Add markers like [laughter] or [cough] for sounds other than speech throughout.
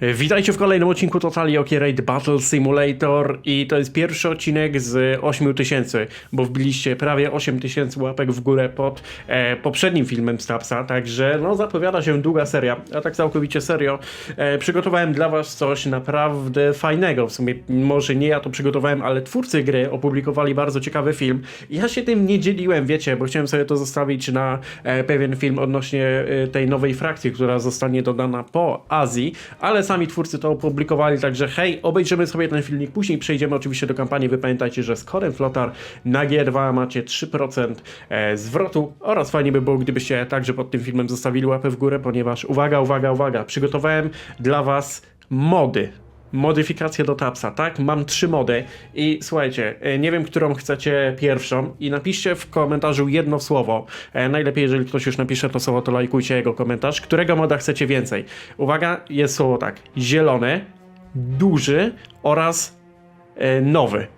Witajcie w kolejnym odcinku Totally OK Raid Battle Simulator i to jest pierwszy odcinek z 8000, bo wbiliście prawie 8000 łapek w górę pod e, poprzednim filmem Stapsa, także no zapowiada się długa seria, a tak całkowicie serio. E, przygotowałem dla was coś naprawdę fajnego, w sumie może nie ja to przygotowałem, ale twórcy gry opublikowali bardzo ciekawy film. Ja się tym nie dzieliłem, wiecie, bo chciałem sobie to zostawić na e, pewien film odnośnie e, tej nowej frakcji, która zostanie dodana po Azji, ale sami twórcy to opublikowali, także hej, obejrzymy sobie ten filmik, później przejdziemy oczywiście do kampanii. Wy pamiętajcie, że z kodem Flotar na G2 macie 3% e, zwrotu oraz fajnie by było, gdybyście także pod tym filmem zostawili łapę w górę, ponieważ uwaga, uwaga, uwaga, przygotowałem dla was mody modyfikacje do Tapsa, tak? Mam trzy mody i słuchajcie, e, nie wiem, którą chcecie pierwszą i napiszcie w komentarzu jedno słowo. E, Najlepiej, jeżeli ktoś już napisze to słowo, to lajkujcie jego komentarz. Którego moda chcecie więcej? Uwaga, jest słowo tak. Zielony, duży oraz e, nowy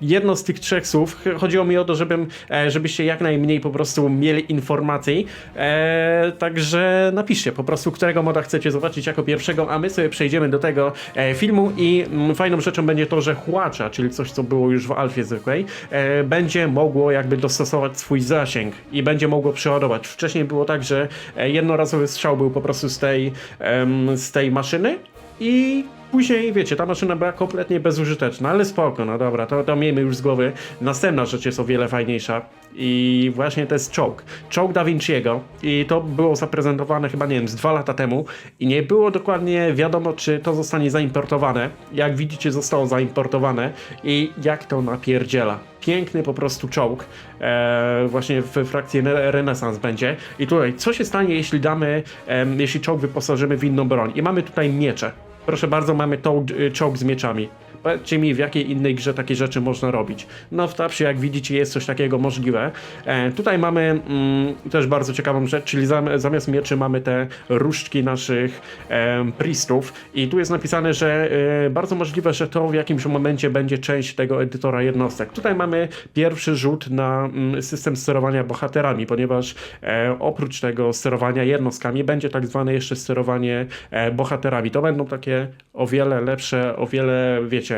jedno z tych trzech słów. Ch- Chodziło mi o to, żebym, e, żebyście jak najmniej po prostu mieli informacji. E, także napiszcie po prostu, którego moda chcecie zobaczyć jako pierwszego, a my sobie przejdziemy do tego e, filmu i mm, fajną rzeczą będzie to, że chłacza, czyli coś, co było już w alfie zwykłej, e, będzie mogło jakby dostosować swój zasięg i będzie mogło przeładować. Wcześniej było tak, że e, jednorazowy strzał był po prostu z tej, em, z tej maszyny i Później, wiecie, ta maszyna była kompletnie bezużyteczna, ale spoko, no dobra, to, to miejmy już z głowy. Następna rzecz jest o wiele fajniejsza i właśnie to jest czołg. Czołg Da Vinci'ego i to było zaprezentowane chyba, nie wiem, z dwa lata temu i nie było dokładnie wiadomo, czy to zostanie zaimportowane. Jak widzicie, zostało zaimportowane i jak to napierdziela. Piękny po prostu czołg, e, właśnie w frakcji Re- Renesans będzie. I tutaj, co się stanie, jeśli damy, em, jeśli czołg wyposażymy w inną broń? I mamy tutaj miecze. Proszę bardzo, mamy y, czołg z mieczami. Powiedzcie mi, w jakiej innej grze takie rzeczy można robić. No w Tapsie, jak widzicie, jest coś takiego możliwe. E, tutaj mamy mm, też bardzo ciekawą rzecz, czyli zam, zamiast mieczy mamy te różdżki naszych em, priestów i tu jest napisane, że e, bardzo możliwe, że to w jakimś momencie będzie część tego edytora jednostek. Tutaj mamy pierwszy rzut na mm, system sterowania bohaterami, ponieważ e, oprócz tego sterowania jednostkami będzie tak zwane jeszcze sterowanie e, bohaterami. To będą takie o wiele lepsze, o wiele, wiecie,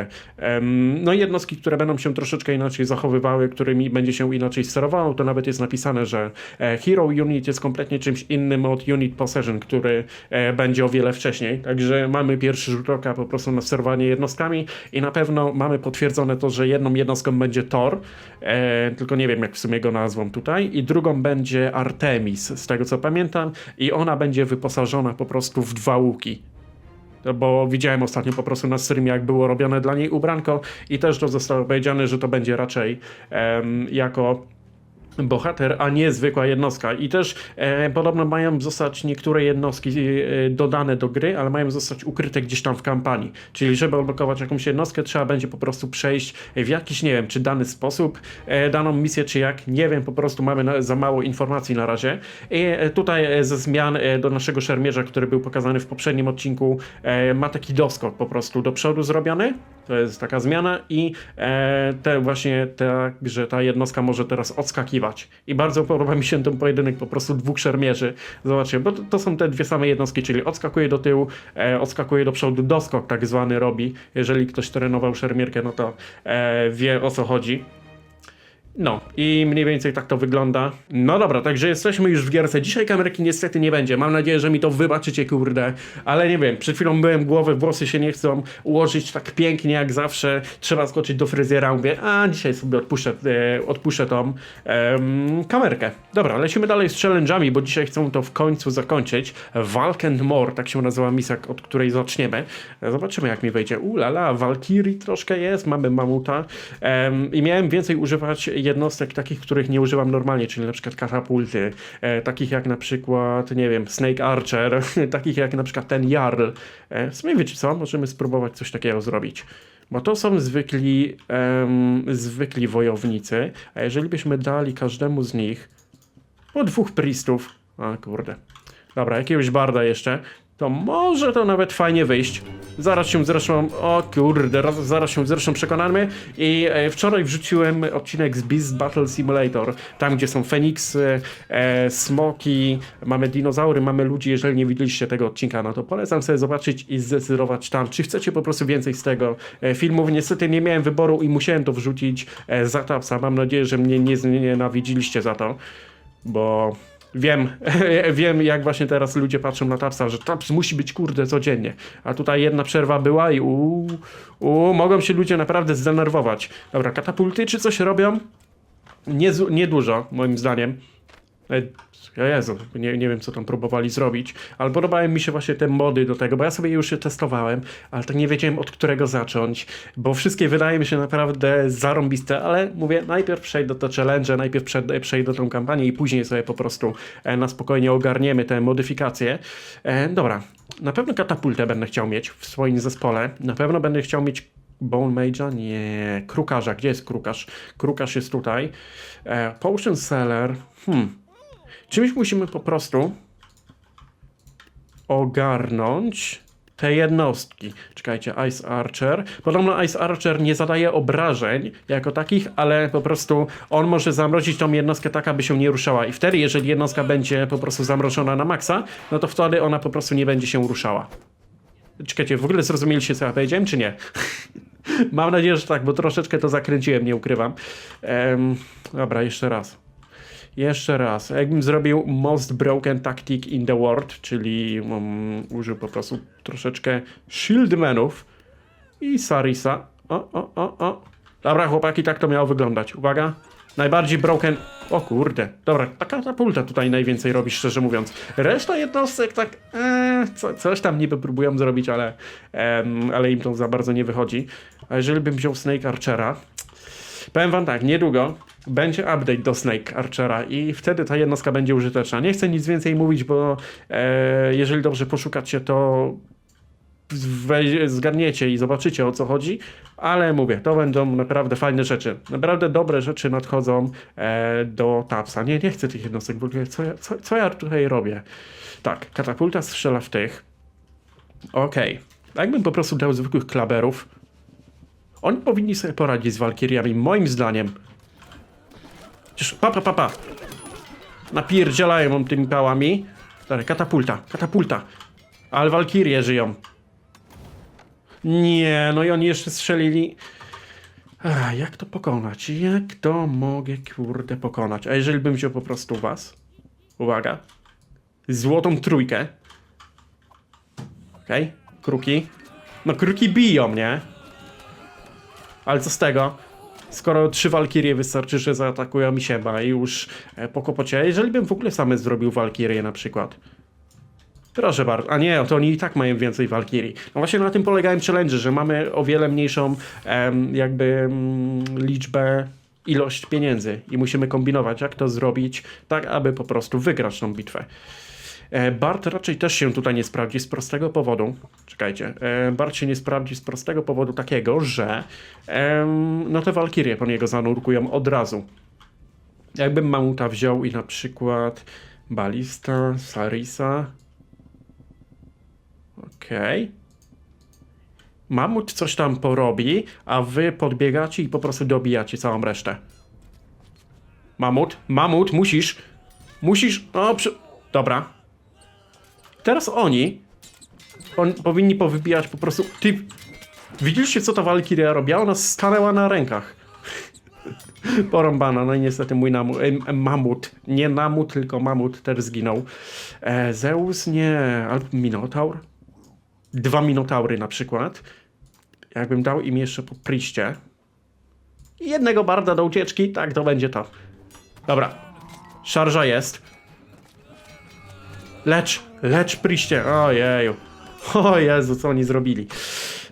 no jednostki, które będą się troszeczkę inaczej zachowywały, którymi będzie się inaczej sterowało. To nawet jest napisane, że e, Hero Unit jest kompletnie czymś innym od Unit Possession, który e, będzie o wiele wcześniej. Także mamy pierwszy rzut oka po prostu na sterowanie jednostkami i na pewno mamy potwierdzone to, że jedną jednostką będzie Thor, e, tylko nie wiem jak w sumie go nazwą tutaj, i drugą będzie Artemis, z tego co pamiętam, i ona będzie wyposażona po prostu w dwa łuki. To Bo widziałem ostatnio po prostu na streamie, jak było robione dla niej ubranko i też to zostało powiedziane, że to będzie raczej em, jako bohater, a nie zwykła jednostka. I też e, podobno mają zostać niektóre jednostki e, dodane do gry, ale mają zostać ukryte gdzieś tam w kampanii. Czyli żeby odblokować jakąś jednostkę, trzeba będzie po prostu przejść w jakiś, nie wiem, czy dany sposób e, daną misję, czy jak, nie wiem, po prostu mamy na, za mało informacji na razie. I e, tutaj e, ze zmian e, do naszego szermierza, który był pokazany w poprzednim odcinku, e, ma taki doskok po prostu do przodu zrobiony. To jest taka zmiana i e, te właśnie tak, że ta jednostka może teraz odskakiwać. I bardzo podoba mi się ten pojedynek po prostu dwóch szermierzy. Zobaczcie, bo to, są te dwie same jednostki, czyli odskakuje do tyłu, e, odskakuje do przodu, doskok tak zwany robi. Jeżeli ktoś trenował szermierkę, no to e, wie o co chodzi. No i mniej więcej tak to wygląda. No dobra, także jesteśmy już w gierce. Dzisiaj kamerki niestety nie będzie. Mam nadzieję, że mi to wybaczycie, kurde. Ale nie wiem, przed chwilą byłem głowy, włosy się nie chcą ułożyć tak pięknie jak zawsze. Trzeba skoczyć do fryzjera. Mówię, a dzisiaj sobie odpuszczę, e, odpuszczę tą em, kamerkę. Dobra, lecimy dalej z challenge'ami, bo dzisiaj chcą to w końcu zakończyć. Walk and More, tak się nazywa misja, od której zaczniemy. E, Zobaczymy jak mi wejdzie. Ulala, Valkyrie troszkę jest, mamy mamuta. Em, I miałem więcej używać jednostek takich, których nie używam normalnie, czyli na przykład katapulty, e, takich jak na przykład, nie wiem, Snake Archer, [laughs] takich jak na przykład ten Jarl. E, w sumie wiecie co, możemy spróbować coś takiego zrobić. Bo to są zwykli, em, zwykli wojownicy, a jeżeli byśmy dali każdemu z nich po dwóch priestów, a kurde, dobra, jakiegoś barda jeszcze, to może to nawet fajnie wyjść. Zaraz się zresztą, o kurde, raz- zaraz się zresztą przekonamy. I e, wczoraj wrzuciłem odcinek z Beast Battle Simulator, tam gdzie są Feniksy, e, smoki, mamy dinozaury, mamy ludzi. Jeżeli nie widzieliście tego odcinka, no to polecam sobie zobaczyć i zdecydować tam, czy chcecie po prostu więcej z tego e, filmu. Niestety nie miałem wyboru i musiałem to wrzucić e, za tapsa. Mam nadzieję, że mnie nie znienawidziliście za to, bo Wiem, [laughs] wiem jak właśnie teraz ludzie patrzą na Tapsa, że Taps musi być kurde codziennie. A tutaj jedna przerwa była i uuu, uu, mogą się ludzie naprawdę zdenerwować. Dobra, katapulty czy coś robią? Nie, zu- nie dużo, moim zdaniem. E, Jezu, nie, nie wiem co tam próbowali zrobić, ale podobały mi się właśnie te mody do tego, bo ja sobie już je testowałem, ale tak nie wiedziałem od którego zacząć, bo wszystkie wydaje mi się naprawdę zarąbiste, ale mówię, najpierw przejdę do challenge, najpierw przejdę tą kampanię i później sobie po prostu e, na spokojnie ogarniemy te modyfikacje. E, dobra, na pewno katapultę będę chciał mieć w swoim zespole, na pewno będę chciał mieć Bone Mage'a? Nie. Krukarza. Gdzie jest krukarz? Krukarz jest tutaj. E, Potion Seller. Hmm. Czymś musimy po prostu ogarnąć te jednostki. Czekajcie, Ice Archer. Podobno Ice Archer nie zadaje obrażeń jako takich, ale po prostu on może zamrozić tą jednostkę tak, aby się nie ruszała. I wtedy, jeżeli jednostka będzie po prostu zamrożona na maksa, no to wtedy ona po prostu nie będzie się ruszała. Czekajcie, w ogóle zrozumieliście, co ja powiedziałem, czy nie? [laughs] Mam nadzieję, że tak, bo troszeczkę to zakręciłem, nie ukrywam. Dobra, jeszcze raz. Jeszcze raz. Jakbym zrobił most broken tactic in the world, czyli um, użył po prostu troszeczkę shieldmenów i Sarisa. O, o, o, o. Dobra, chłopaki, tak to miało wyglądać. Uwaga. Najbardziej broken... O kurde. Dobra, ta katapulta tutaj najwięcej robi, szczerze mówiąc. Reszta jednostek tak... E, co, coś tam niby próbują zrobić, ale, em, ale im to za bardzo nie wychodzi. A jeżeli bym wziął Snake Archera... Powiem wam tak, niedługo będzie update do Snake Archera i wtedy ta jednostka będzie użyteczna. Nie chcę nic więcej mówić, bo e, jeżeli dobrze poszukacie, to zgadniecie i zobaczycie o co chodzi, ale mówię, to będą naprawdę fajne rzeczy. Naprawdę dobre rzeczy nadchodzą e, do Tapsa. Nie, nie chcę tych jednostek, ogóle co ja, co, co ja tutaj robię? Tak, katapulta strzela w tych. Okej. Jakbym po prostu dał zwykłych klaberów, oni powinni sobie poradzić z walkiriami, moim zdaniem. Przecież, pa, pa, pa. Napierdzielają on tymi pałami. Dobra, katapulta, katapulta. Ale walkirie żyją. Nie, no i oni jeszcze strzelili. Ach, jak to pokonać? Jak to mogę, kurde, pokonać? A jeżeli bym wziął po prostu was? Uwaga. Złotą trójkę. Okej, kruki. No kruki biją, nie? Ale co z tego? Skoro trzy walkirie wystarczy, że zaatakują mi sieba i już e, po kopocie. Jeżeli bym w ogóle same zrobił walkirię na przykład. Proszę bardzo. A nie, to oni i tak mają więcej walkirii. No właśnie na tym polegałem challenge, że mamy o wiele mniejszą em, jakby mm, liczbę, ilość pieniędzy i musimy kombinować, jak to zrobić, tak aby po prostu wygrać tą bitwę. E, Bart raczej też się tutaj nie sprawdzi z prostego powodu. Czekajcie. E, Bart się nie sprawdzi z prostego powodu takiego, że no te walkirie po niego zanurkują od razu. Jakbym Mamuta wziął i na przykład Balista, Sarisa. Okej. Mamut coś tam porobi, a wy podbiegacie i po prostu dobijacie całą resztę. Mamut, mamut, musisz. Musisz. O, przy... Dobra. Teraz oni on, powinni powybijać po prostu. Ty. Widzieliście, co ta Walkiria robiła? Ona stanęła na rękach. [laughs] Porąbana, no i niestety mój namu, mamut, nie namut, tylko mamut też zginął. E, Zeus nie, albo Minotaur. Dwa Minotaury na przykład. Jakbym dał im jeszcze po priście. Jednego barda do ucieczki, tak, to będzie to. Dobra, szarża jest. Lecz, lecz priście, ojeju. O Jezu, co oni zrobili.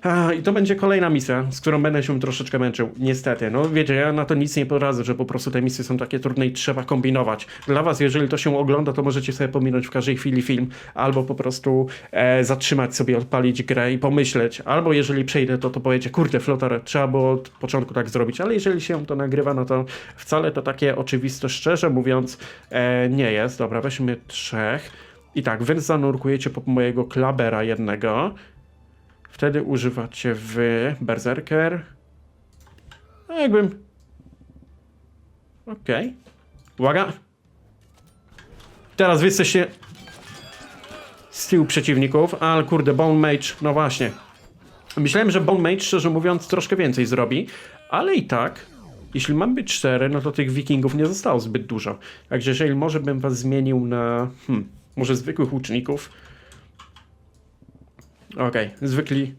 A, I to będzie kolejna misja, z którą będę się troszeczkę męczył. Niestety, no wiecie, ja na to nic nie poradzę, że po prostu te misje są takie trudne i trzeba kombinować. Dla was, jeżeli to się ogląda, to możecie sobie pominąć w każdej chwili film, albo po prostu e, zatrzymać sobie, odpalić grę i pomyśleć. Albo jeżeli przejdę, to to powiecie, kurde, flotar, trzeba było od początku tak zrobić, ale jeżeli się to nagrywa, no to wcale to takie oczywiste, szczerze mówiąc, e, nie jest. Dobra, weźmy trzech. I tak, wy zanurkujecie po mojego klabera jednego. Wtedy używacie w Berserker. No jakbym... Okej. Uwaga. Teraz wy jesteście z tyłu przeciwników, ale kurde, Bone Mage, no właśnie. Myślałem, że Bone Mage, szczerze mówiąc, troszkę więcej zrobi, ale i tak, jeśli mam być szczery, no to tych wikingów nie zostało zbyt dużo. Także jeżeli może bym was zmienił na, hmm, może zwykłych łuczników. Okej, zwykli.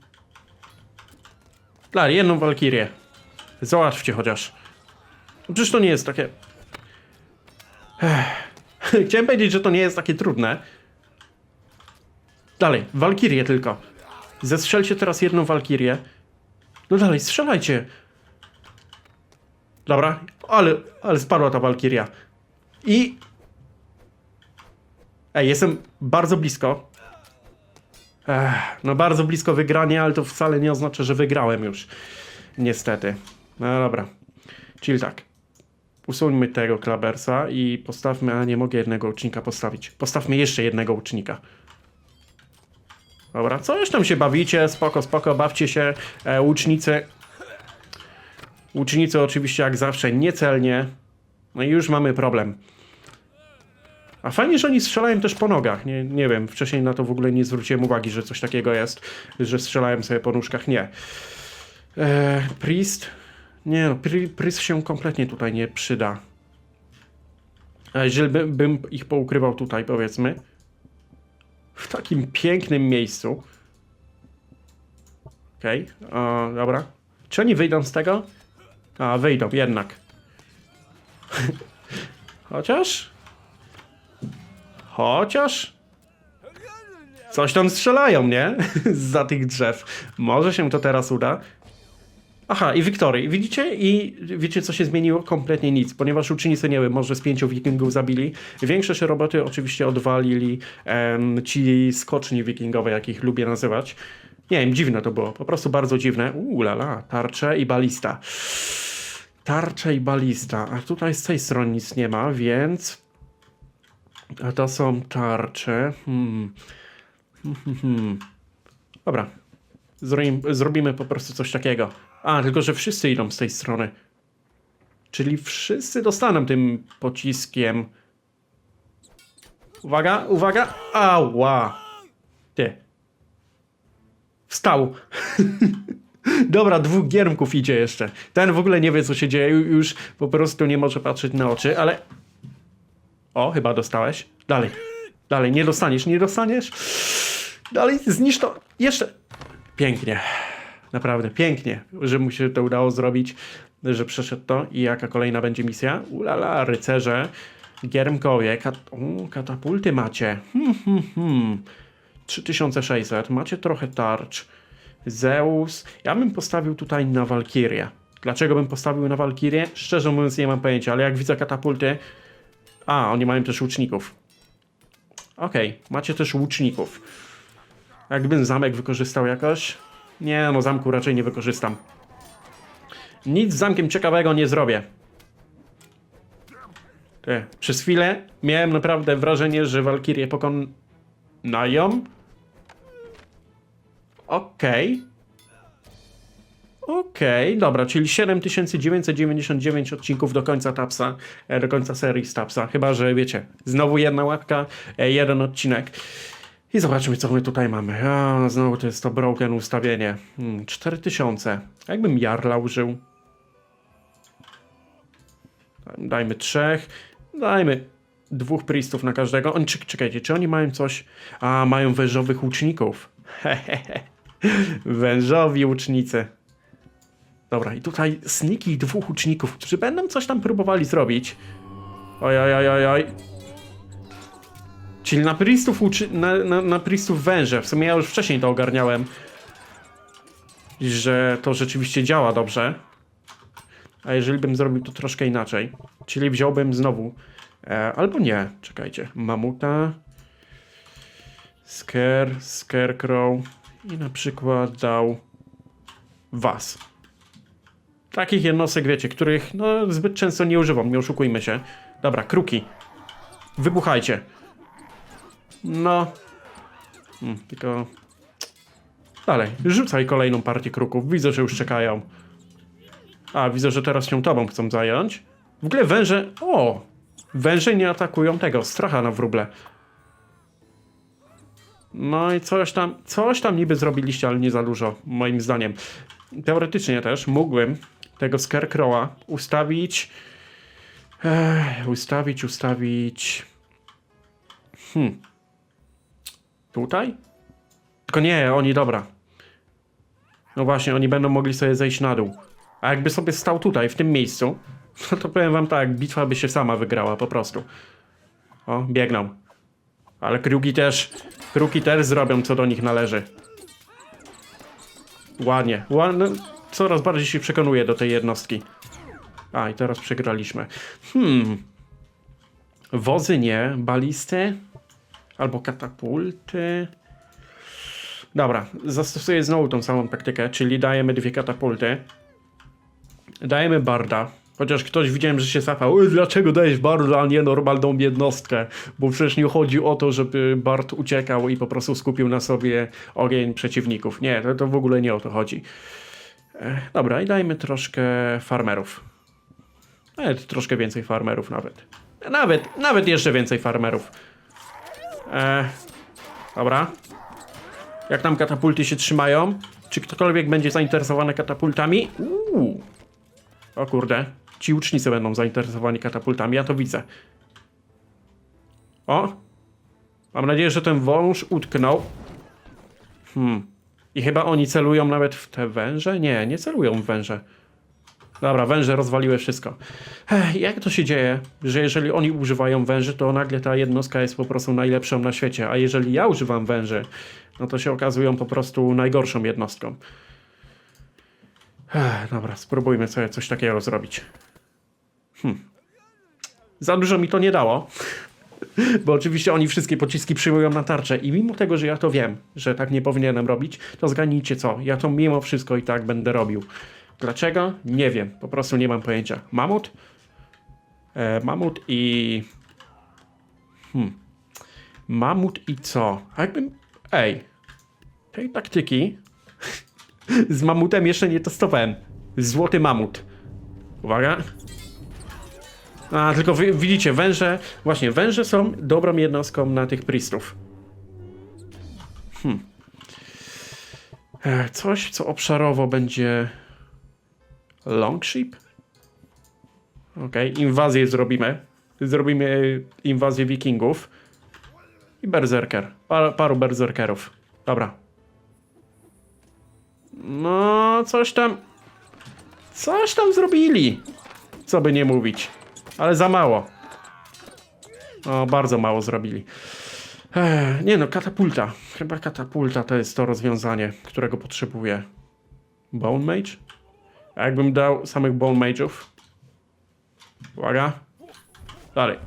Dla jedną walkirię. Załatwcie chociaż. No Przecież to nie jest takie... [laughs] Chciałem powiedzieć, że to nie jest takie trudne. Dalej, walkirię tylko. Zestrzelcie teraz jedną walkirię. No dalej, strzelajcie. Dobra, ale, ale spadła ta walkiria. I... Ej, jestem bardzo blisko. Ech, no bardzo blisko wygrania, ale to wcale nie oznacza, że wygrałem już. Niestety. No dobra. Czyli tak. Usuńmy tego klabersa i postawmy, a nie mogę jednego ucznika postawić. Postawmy jeszcze jednego ucznika. Dobra, co już tam się bawicie? Spoko, spoko, bawcie się. E, łucznicy. Łucznicy oczywiście jak zawsze niecelnie. No i już mamy problem. A fajnie, że oni strzelają też po nogach. Nie, nie wiem, wcześniej na to w ogóle nie zwróciłem uwagi, że coś takiego jest, że strzelają sobie po nóżkach. Nie. E, priest? Nie no, pri, priest się kompletnie tutaj nie przyda. A jeżeli by, bym ich poukrywał tutaj, powiedzmy, w takim pięknym miejscu. Okej, okay. dobra. Czy oni wyjdą z tego? A, wyjdą, jednak. [laughs] Chociaż? Chociaż? Coś tam strzelają, nie? [laughs] Za tych drzew. Może się to teraz uda. Aha, i Wiktory. Widzicie? I wiecie, co się zmieniło? Kompletnie nic, ponieważ ucznicy nie wiem, może z pięciu wikingów zabili. Większość roboty oczywiście odwalili em, ci skoczni wikingowe, jak ich lubię nazywać. Nie wiem, dziwne to było. Po prostu bardzo dziwne. Uuu, lala, tarcze i balista. Tarcze i balista. A tutaj z tej strony nic nie ma, więc... A to są tarcze. Hmm. Hmm, hmm, hmm. Dobra. Zrobimy, po prostu coś takiego. A, tylko że wszyscy idą z tej strony. Czyli wszyscy dostaną tym pociskiem. Uwaga, uwaga. Ała. Ty. Wstał. [laughs] Dobra, dwóch giermków idzie jeszcze. Ten w ogóle nie wie, co się dzieje. Już po prostu nie może patrzeć na oczy, ale... O, chyba dostałeś. Dalej. Dalej, nie dostaniesz, nie dostaniesz. Dalej, zniszcz to. Jeszcze. Pięknie. Naprawdę pięknie, że mu się to udało zrobić, że przeszedł to. I jaka kolejna będzie misja? Ulala, rycerze, giermkowie, kat katapulty macie. Hmm, hmm, hmm. 3600, macie trochę tarcz. Zeus. Ja bym postawił tutaj na Walkirię. Dlaczego bym postawił na Walkirię? Szczerze mówiąc nie mam pojęcia, ale jak widzę katapulty... A, oni mają też łuczników. Okej, okay, macie też łuczników. Jakbym zamek wykorzystał jakoś? Nie, no zamku raczej nie wykorzystam. Nic z zamkiem ciekawego nie zrobię. Ty, przez chwilę miałem naprawdę wrażenie, że Walkirię pokonają. Okej. Okay. Okej, okay, dobra, czyli 7999 odcinków do końca Tapsa, e, do końca serii z Tapsa. Chyba, że wiecie, znowu jedna łapka, e, jeden odcinek. I zobaczmy, co my tutaj mamy. A, znowu to jest to broken ustawienie. Hmm, 4000. Jakbym Jarla użył? Dajmy trzech. Dajmy dwóch priestów na każdego. Oni, czekajcie, czy oni mają coś? A, mają wężowych łuczników. [laughs] Wężowi łucznicy. Dobra, i tutaj sniki dwóch łuczników, którzy będą coś tam próbowali zrobić. Oj, oj, oj, oj. Czyli na priestów, uczy, na, na, na węże. W sumie ja już wcześniej to ogarniałem. Że to rzeczywiście działa dobrze. A jeżeli bym zrobił to troszkę inaczej, czyli wziąłbym znowu, e, albo nie, czekajcie, mamuta, scare, scarecrow i na przykład dał was. Takich jednostek, wiecie, których no, zbyt często nie używam, nie oszukujmy się. Dobra, kruki. Wybuchajcie. No. Hmm, tylko... Dalej, rzucaj kolejną partię kruków. Widzę, że już czekają. A, widzę, że teraz się tobą chcą zająć. W ogóle węże... O! Węże nie atakują tego, stracha na wróble. No i coś tam, coś tam niby zrobiliście, ale nie za dużo, moim zdaniem. Teoretycznie też mógłbym tego Scarecrowa ustawić... Ech, ustawić, ustawić... Hmm. Tutaj? Tylko nie, oni dobra. No właśnie, oni będą mogli sobie zejść na dół. A jakby sobie stał tutaj, w tym miejscu, [laughs] no to powiem wam tak, bitwa by się sama wygrała po prostu. O, biegną. Ale kruki też, kruki też zrobią co do nich należy. Ładnie, ładnie. Coraz bardziej się przekonuję do tej jednostki. A, i teraz przegraliśmy. Hmm. Wozy nie, balisty albo katapulty. Dobra, zastosuję znowu tą samą taktykę, czyli dajemy dwie katapulty. Dajemy barda. Chociaż ktoś widziałem, że się zapał. "E, Dlaczego dajesz barda, a nie normalną jednostkę? Bo przecież nie chodzi o to, żeby bard uciekał i po prostu skupił na sobie ogień przeciwników. Nie, to, to w ogóle nie o to chodzi. E, dobra, i dajmy troszkę farmerów. Nawet troszkę więcej farmerów nawet. Nawet, nawet jeszcze więcej farmerów. E, dobra. Jak tam katapulty się trzymają? Czy ktokolwiek będzie zainteresowany katapultami? Uuu. O kurde. Ci łucznicy będą zainteresowani katapultami, ja to widzę. O! Mam nadzieję, że ten wąż utknął. Hmm. I chyba oni celują nawet w te węże? Nie, nie celują w węże. Dobra, węże rozwaliły wszystko. Ech, jak to się dzieje, że jeżeli oni używają węży, to nagle ta jednostka jest po prostu najlepszą na świecie, a jeżeli ja używam węży, no to się okazują po prostu najgorszą jednostką. Ech, dobra, spróbujmy sobie coś takiego zrobić. Hmm. Za dużo mi to nie dało. Bo oczywiście oni wszystkie pociski przyjmują na tarczę i mimo tego, że ja to wiem, że tak nie powinienem robić, to zgadnijcie co, ja to mimo wszystko i tak będę robił. Dlaczego? Nie wiem, po prostu nie mam pojęcia. Mamut? E, mamut i... Hmm. Mamut i co? A jakbym... Ej, tej taktyki [laughs] z mamutem jeszcze nie testowałem. Złoty mamut. Uwaga. A, tylko wy, widzicie, węże, właśnie, węże są dobrą jednostką na tych priestów. Hmm. E, coś, co obszarowo będzie... Longship? Okej, inwazję zrobimy. Zrobimy inwazję wikingów. I berserker. Par, paru berserkerów. Dobra. No, coś tam... Coś tam zrobili. Co by nie mówić. Ale za mało. O, bardzo mało zrobili. Nie no, katapulta. Chyba katapulta to jest to rozwiązanie, którego potrzebuję. Bone Mage? A jakbym dał samych Bone Mage'ów? Uwaga. Dalej.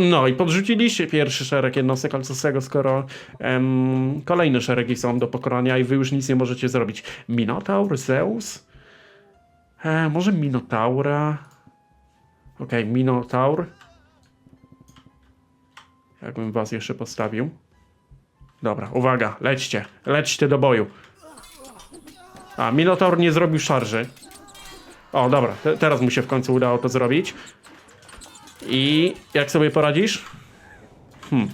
No i podrzuciliście pierwszy szereg jednostek, ale co z tego, skoro em, kolejne szeregi są do pokonania i wy już nic nie możecie zrobić. Minotaur? Zeus? E, może Minotaura? Okej, Minotaur. Jakbym was jeszcze postawił. Dobra, uwaga, lećcie, lećcie do boju. A, Minotaur nie zrobił szarży. O, dobra, te, teraz mu się w końcu udało to zrobić. I jak sobie poradzisz? Hmm.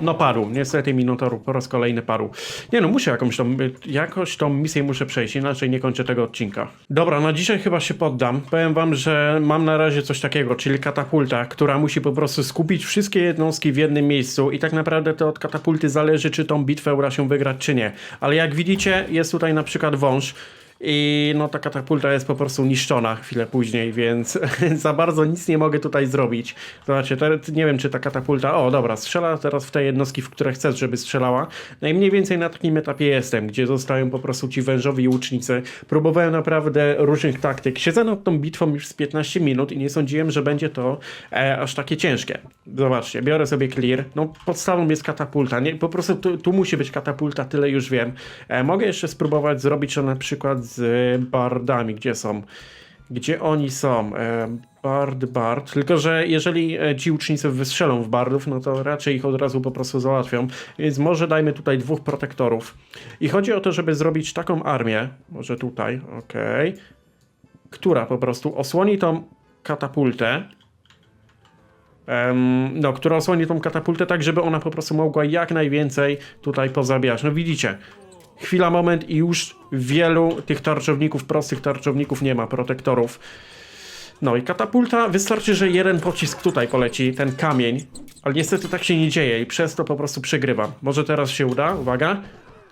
No padł, niestety Minotaur po raz kolejny padł. Nie no, muszę jakąś tą, jakoś tą misję muszę przejść, inaczej nie kończę tego odcinka. Dobra, na dzisiaj chyba się poddam. Powiem wam, że mam na razie coś takiego, czyli katapulta, która musi po prostu skupić wszystkie jednostki w jednym miejscu i tak naprawdę to od katapulty zależy, czy tą bitwę uda się wygrać, czy nie. Ale jak widzicie, jest tutaj na przykład wąż, i no ta katapulta jest po prostu niszczona chwilę później, więc [laughs] za bardzo nic nie mogę tutaj zrobić. Znaczy, te, nie wiem czy ta katapulta, o dobra, strzela teraz w te jednostki, w które chcesz, żeby strzelała. No i mniej więcej na takim etapie jestem, gdzie zostają po prostu ci wężowi łucznicy. Próbowałem naprawdę różnych taktyk. Siedzę nad tą bitwą już z 15 minut i nie sądziłem, że będzie to e, aż takie ciężkie. Zobaczcie, biorę sobie clear. No podstawą jest katapulta. Nie, po prostu tu, tu musi być katapulta, tyle już wiem. E, mogę jeszcze spróbować zrobić to na przykład z bardami, gdzie są. Gdzie oni są? E, Bard, Bard. Tylko, że jeżeli e, ci łucznicy wystrzelą w bardów, no to raczej ich od razu po prostu załatwią. Więc może dajmy tutaj dwóch protektorów. I chodzi o to, żeby zrobić taką armię, może tutaj, okej, która po prostu osłoni tą katapultę. Em, no, która osłoni tą katapultę tak, żeby ona po prostu mogła jak najwięcej tutaj pozabijać. No widzicie, chwila, moment i już wielu tych tarczowników, prostych tarczowników nie ma, protektorów. No i katapulta, wystarczy, że jeden pocisk tutaj poleci, ten kamień, ale niestety tak się nie dzieje i przez to po prostu przegrywam. Może teraz się uda, uwaga,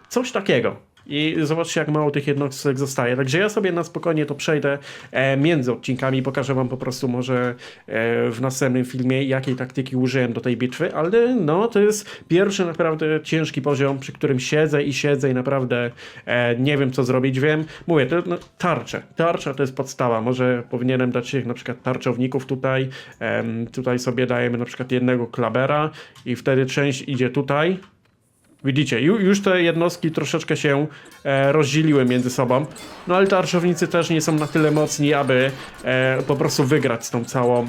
coś takiego. I zobaczcie, jak mało tych jednostek zostaje. Także ja sobie na spokojnie to przejdę e, między odcinkami. Pokażę Wam po prostu może e, w następnym filmie, jakiej taktyki użyłem do tej bitwy. Ale no, to jest pierwszy naprawdę ciężki poziom, przy którym siedzę i siedzę i naprawdę e, nie wiem, co zrobić. Wiem, mówię, to no, tarcze. Tarcza to jest podstawa. Może powinienem dać się na przykład tarczowników tutaj. Tutaj sobie dajemy na przykład jednego klabera i wtedy część idzie tutaj. Widzicie, ju, już te jednostki troszeczkę się e, rozdzieliły między sobą. No ale tarczownicy też nie są na tyle mocni, aby e, po prostu wygrać z tą całą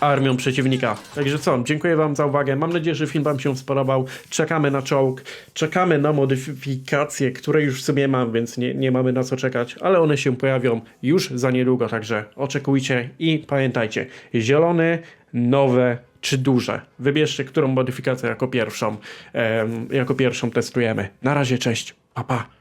armią przeciwnika. Także co, dziękuję Wam za uwagę. Mam nadzieję, że film Wam się spodobał. Czekamy na czołg, czekamy na modyfikacje, które już w sobie mam, więc nie, nie mamy na co czekać, ale one się pojawią już za niedługo, także oczekujcie i pamiętajcie, zielony, nowe czy duże. Wybierzcie, którą modyfikację jako pierwszą, em, jako pierwszą testujemy. Na razie, cześć, pa pa.